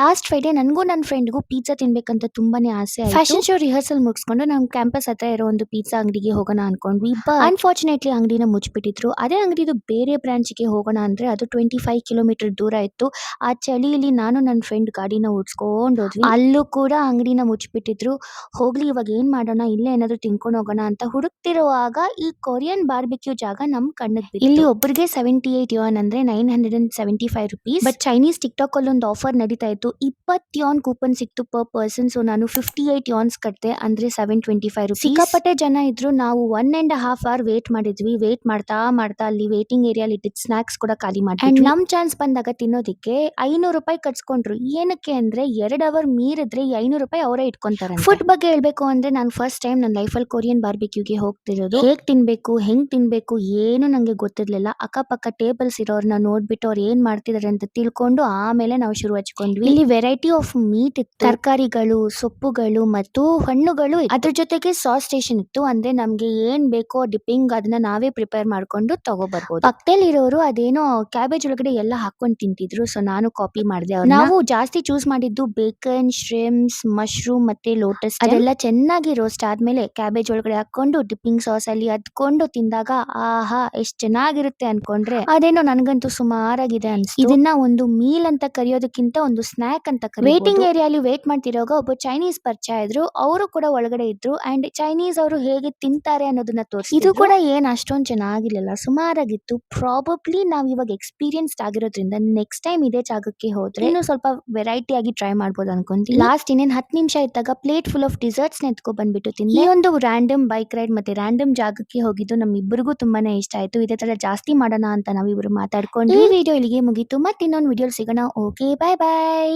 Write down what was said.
Last Friday ನನಗೂ ನನ್ನ ಫ್ರೆಂಡ್ಗೂ pizza ತಿನ್ಬೇಕಂತ ತುಂಬಾನೇ ಆಸೆ ಫ್ಯಾಷನ್ ಶೋ ರಿಹರ್ಸಲ್ ಮುಗಿಸ್ಕೊಂಡು ನಮ್ಮ ಕ್ಯಾಂಪಸ್ ಹತ್ರ ಇರೋ ಒಂದು ಪಿಜ್ಜಾ ಅಂಗಡಿಗೆ ಹೋಗೋಣ ಅನ್ಕೊಂಡ್ವಿ. ಅನ್ಫಾರ್ಚುನೇಟ್ಲಿ ಅಂಗಡಿನ ಮುಚ್ಚಿಬಿಟ್ಟಿದ್ರು. ಅದೇ ಅಂಗಡಿದು ಬೇರೆ ಬ್ರಾಂಚ್ಗೆ ಹೋಗೋಣ ಅಂದ್ರೆ ಅದು ಟ್ವೆಂಟಿ ಫೈವ್ ಕಿಲೋಮೀಟರ್ ದೂರ ಇತ್ತು. ಆ ಚಳಿಯಲ್ಲಿ ನಾನು ನನ್ನ ಫ್ರೆಂಡ್ ಗಾಡಿನ ಓಡಿಸ್ಕೊಂಡು ಹೋದ್ವಿ. ಅಲ್ಲೂ ಕೂಡ ಅಂಗಡಿನ ಮುಚ್ಚಿಬಿಟ್ಟಿದ್ರು. ಹೋಗ್ಲಿ ಇವಾಗ ಏನ್ ಮಾಡೋಣ? ಇಲ್ಲೇ ಏನಾದ್ರು ತಿನ್ಕೊಂಡು ಹೋಗೋಣ ಅಂತ ಹುಡುಕ್ತಿರುವಾಗ ಈ ಕೊರಿಯನ್ ಬಾರ್ಬಿಕ್ಯೂ ಜಾಗ ನಮ್ ಕಣ್ಣಿಗೆ ಇಲ್ಲಿ ಒಬ್ಬರಿಗೆ ಸೆವೆಂಟಿ ಏಟ್ ಯೋನ್ ಅಂದ್ರೆ nine hundred and seventy five rupees but Chinese TikTok ಅಲ್ಲಿ ಒಂದು ಆಫರ್ ನಡೀತಾ ಇತ್ತು. ಇಪ್ಪತ್ತು ಯೋನ್ ಕೂಪನ್ ಸಿಕ್ತು ಪರ್ ಪರ್ಸನ್ ಸೊ ನಾನು ಫಿಫ್ಟಿ ಏಟ್ ಯೋನ್ಸ್ ಕಟ್ಟಿದೆ ಅಂದ್ರೆ ಸೆವೆನ್ ಟ್ವೆಂಟಿ ಫೈವ್ ರುಪೀಸ್ ಸಿಕ್ಕಾಪಟ್ಟೆ ಜನ ಇದ್ರು ನಾವು one and half hour wait ಮಾಡಿದ್ವಿ. ವೇಟ್ ಮಾಡ್ತಾ ಮಾಡ್ತಾ ಅಲ್ಲಿ ವೇಟಿಂಗ್ ಏರಿಯಾಲಿ ಇಟ್ಟಿದ್ ಸ್ನಾಕ್ಸ್ ಕೂಡ ಖಾಲಿ ಮಾಡಿ ನಮ್ ಚಾನ್ಸ್ ಬಂದಾಗ ತಿನ್ನೋದಿಕ್ಕೆ ಐನೂರು ರೂಪಾಯಿ ಕಟ್ಸ್ಕೊಂಡ್ರು. ಏನಕ್ಕೆ ಅಂದ್ರೆ ಎರಡು ಅವರ್ ಮೀರಿದ್ರೆ ಈ ಐನೂರು ರೂಪಾಯಿ ಅವರೇ ಇಟ್ಕೊಂತಾರೆ ಫುಡ್ ಬಗ್ಗೆ ಹೇಳ್ಬೇಕು ಅಂದ್ರೆ ನಾನು ಫಸ್ಟ್ ಟೈಮ್ ನನ್ನ ಲೈಫಲ್ಲಿ ಕೊರಿಯನ್ ಬಾರ್ಬಿಕ್ಯೂಗೆ ಹೋಗ್ತಿರೋದು. ಹೇಗ್ ತಿನ್ಬೇಕು ಹೆಂಗ್ ತಿನ್ಬೇಕು ಏನು ನಂಗೆ ಗೊತ್ತಿರ್ಲಿಲ್ಲ. ಅಕ್ಕಪಕ್ಕ ಟೇಬಲ್ಸ್ ಇರೋರ್ನ ನೋಡ್ಬಿಟ್ಟು ಅವ್ರು ಏನ್ ಮಾಡ್ತಿದಾರೆ ಅಂತ ತಿಳ್ಕೊಂಡು ಆಮೇಲೆ ನಾವು ಶುರು ಹಚ್ಕೊಂಡ್ವಿ. ಇಲ್ಲಿ ವೆರೈಟಿ ಆಫ್ ಮೀಟ್ ಇತ್ತು. ತರಕಾರಿಗಳು, ಸೊಪ್ಪುಗಳು ಮತ್ತು ಹಣ್ಣುಗಳು ಅದ್ರ ಜೊತೆಗೆ ಸಾಸ್ ಸ್ಟೇಷನ್ ಇತ್ತು. ಅಂದ್ರೆ ನಮ್ಗೆ ಏನ್ ಬೇಕೋ ಡಿಪ್ಪಿಂಗ್ ಅದನ್ನ ನಾವೇ ಪ್ರಿಪೇರ್ ಮಾಡ್ಕೊಂಡು ತಗೋಬರ್ಬೋದು. ಪಕ್ಕದಲ್ಲಿ ಇರೋರು ಅದೇನೋ ಕ್ಯಾಬೇಜ್ ಒಳಗಡೆ ಎಲ್ಲ ಹಾಕೊಂಡು ತಿಂತಿದ್ರು. ಸೊ ನಾನು ಕಾಪಿ ಮಾಡಿದೆ ನಾವು ಜಾಸ್ತಿ ಚೂಸ್ ಮಾಡಿದ್ದು ಬೇಕನ್ ಶ್ರಿಮ್ಸ್ ಮಶ್ರೂಮ್ ಮತ್ತೆ ಲೋಟಸ್ ಅದೆಲ್ಲ ಚೆನ್ನಾಗಿ ರೋಸ್ಟ್ ಆದ್ಮೇಲೆ ಕ್ಯಾಬೇಜ್ ಒಳಗಡೆ ಹಾಕೊಂಡು ಡಿಪ್ಪಿಂಗ್ ಸಾಸ್ ಅಲ್ಲಿ ಅದ್ಕೊಂಡು ತಿಂದಾಗ ಆಹಾ, ಎಷ್ಟ್ ಚೆನ್ನಾಗಿರುತ್ತೆ ಅನ್ಕೊಂಡ್ರೆ. ಅದೇನೋ ನನ್ಗಂತೂ ಸುಮಾರಾಗಿದೆ ಅನ್ಸ್ ಇದನ್ನ ಒಂದು ಮೀಲ್ ಅಂತ ಕರೆಯೋದಕ್ಕಿಂತ ಒಂದು ಸ್ನಾಕ್ ಅಂತ ವೇಟಿಂಗ್ ಏರಿಯಾಲಿ ವೇಟ್ ಮಾಡ್ತಿರೋವಾಗ ಒಬ್ಬ ಚೈನೀಸ್ ಪರಿಚಯ ಇದ್ರು. ಅವರು ಕೂಡ ಒಳಗಡೆ ಇದ್ರು. ಅಂಡ್ ಚೈನೀಸ್ ಅವರು ಹೇಗೆ ತಿಂತಾರೆ ಅನ್ನೋದನ್ನ ತೋರಿಸಿ ಇದು ಕೂಡ ಏನ್ ಅಷ್ಟೊಂದ್ ಚೆನ್ನಾಗಿರ್ಲಿಲ್ಲ ಸುಮಾರಾಗಿತ್ತು. ಪ್ರಾಬಬ್ಲಿ ನಾವ್ ಇವಾಗ ಎಕ್ಸ್ಪೀರಿಯನ್ಸ್ಡ್ ಆಗಿರೋದ್ರಿಂದ ನೆಕ್ಸ್ಟ್ ಟೈಮ್ ಇದೇ ಜಾಗಕ್ಕೆ ಹೋದ್ರೆ ಇನ್ನು ಸ್ವಲ್ಪ ವೆರೈಟಿ ಆಗಿ ಟ್ರೈ ಮಾಡ್ಬೋದು ಅನ್ಕೊಂತೀನಿ. ಲಾಸ್ಟ್ ಇನ್ನೇನ್ ಹತ್ತು ನಿಮಿಷ ಇದ್ದಾಗ ಪ್ಲೇಟ್ ಫುಲ್ ಆಫ್ ಡಿಸರ್ಟ್ಸ್ ನೆತ್ಕೊ ಬಂದ್ಬಿಟ್ಟು ತಿಂದೆ. ಈ ಒಂದು ರ್ಯಾಂಡಮ್ ಬೈಕ್ ರೈಡ್ ಮತ್ತೆ ರ್ಯಾಂಡಮ್ ಜಾಗಕ್ಕೆ ಹೋಗಿದ್ದು ನಮ್ ಇಬ್ಬರಿಗೂ ತುಂಬಾನೇ ಇಷ್ಟ ಆಯ್ತು. ಇದೇ ತರ ಜಾಸ್ತಿ ಮಾಡೋಣ ಅಂತ ನಾವಿಬ್ರು ಮಾತಾಡ್ಕೊಂಡು ಈ ವಿಡಿಯೋ ಇಲ್ಲಿಗೆ ಮುಗೀತು. ಮತ್ತೆ ಇನ್ನೊಂದು ವಿಡಿಯೋ ಸಿಗೋಣ. ಓಕೆ ಬಾಯ್ ಬಾಯ್